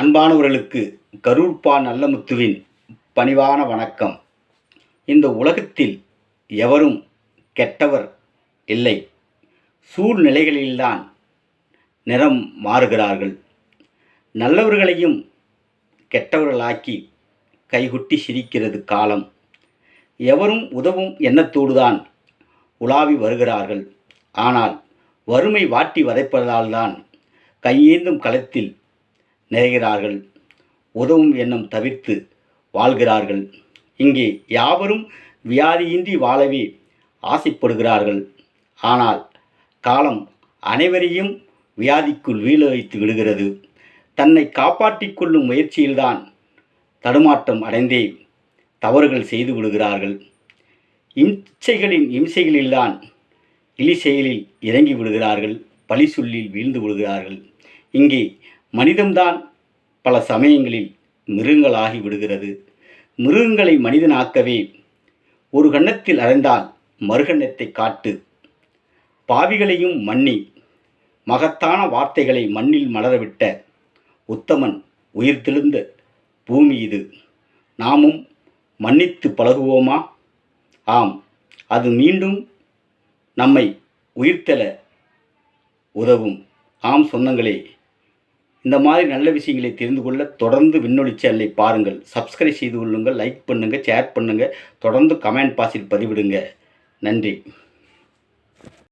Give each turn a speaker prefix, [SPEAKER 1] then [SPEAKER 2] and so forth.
[SPEAKER 1] அன்பானவர்களுக்கு கரூர்பா நல்லமுத்துவின் பணிவான வணக்கம். இந்த உலகத்தில் எவரும் கெட்டவர் இல்லை. சூழ்நிலைகளில்தான் நிறம் மாறுகிறார்கள். நல்லவர்களையும் கெட்டவர்களாக்கி கைகுட்டி சிரிக்கிறது காலம். எவரும் உதவும் எண்ணத்தோடுதான் உலாவி வருகிறார்கள். ஆனால் வறுமை வாட்டி வதைப்பதால்தான் கையேந்தும் களத்தில் நிறைகிறார்கள் உதவும் எண்ணம் தவிர்த்து வாழ்கிறார்கள். இங்கே யாவரும் வியாதியின்றி வாழவே ஆசைப்படுகிறார்கள். ஆனால் காலம் அனைவரையும் வியாதிக்குள் வீழ வைத்து விடுகிறது. தன்னை காப்பாற்றிக் கொள்ளும் முயற்சியில்தான் தடுமாற்றம் அடைந்தே தவறுகள் செய்து விடுகிறார்கள். இம்சைகளின் இம்சைகளில்தான் இலி செயலில் இறங்கி விடுகிறார்கள். பழி சொல்லில் வீழ்ந்து விடுகிறார்கள். இங்கே மனிதம்தான் பல சமயங்களில் மிருகங்களாகி விடுகிறது. மிருகங்களை மனிதனாக்கவே ஒரு கண்ணத்தில் அறைந்தால் மறுகண்ணத்தை காட்டு. பாவிகளையும் மன்னி. மகத்தான வார்த்தைகளை மண்ணில் மலரவிட்ட உத்தமன் உயிர் தெழுந்த பூமி இது. நாமும் மன்னித்து பழகுவோமா? ஆம் அது மீண்டும் நம்மை உயிர்த்தெழ உதவும். ஆம் சொந்தங்களே இந்த மாதிரி நல்ல விஷயங்களை தெரிந்து கொள்ள தொடர்ந்து விண்ணொலி சேனலை பாருங்கள். சப்ஸ்கிரைப் செய்து கொள்ளுங்கள் லைக் பண்ணுங்கள் ஷேர் பண்ணுங்கள் தொடர்ந்து கமெண்ட் பாஸில் பதிவிடுங்க. நன்றி.